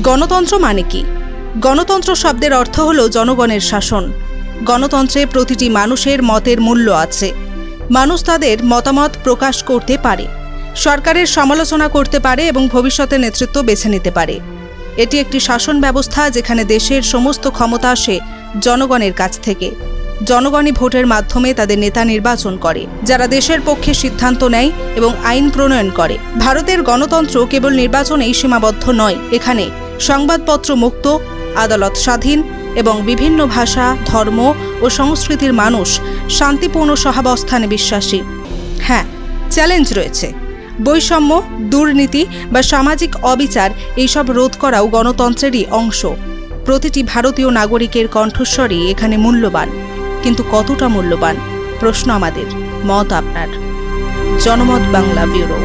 গণতন্ত্র মানে কি? গণতন্ত্র শব্দের অর্থ হল জনগণের শাসন। গণতন্ত্রে প্রতিটি মানুষের মতের মূল্য আছে। মানুষ তাদের মতামত প্রকাশ করতে পারে, সরকারের সমালোচনা করতে পারে এবং ভবিষ্যতে নেতৃত্ব বেছে নিতে পারে। এটি একটি শাসন ব্যবস্থা যেখানে দেশের সমস্ত ক্ষমতা আসে জনগণের কাছ থেকে। জনগণই ভোটের মাধ্যমে তাদের নেতা নির্বাচন করে, যারা দেশের পক্ষে সিদ্ধান্ত নেয় এবং আইন প্রণয়ন করে। ভারতের গণতন্ত্র কেবল নির্বাচনেই সীমাবদ্ধ নয়, এখানে সংবাদপত্র মুক্ত, আদালত স্বাধীন এবং বিভিন্ন ভাষা, ধর্ম ও সংস্কৃতির মানুষ শান্তিপূর্ণ সহাবস্থানে বিশ্বাসী। হ্যাঁ চ্যালেঞ্জ রয়েছে। বৈষম্য, দুর্নীতি বা সামাজিক অবিচার এইসব রোধ করাও গণতন্ত্রেরই অংশ। প্রতিটি ভারতীয় নাগরিকের কণ্ঠস্বরই এখানে মূল্যবান। কিন্তু কতটা মূল্যবান? প্রশ্ন আমাদের। মত আপনার। জনমত বাংলা ব্যুরো।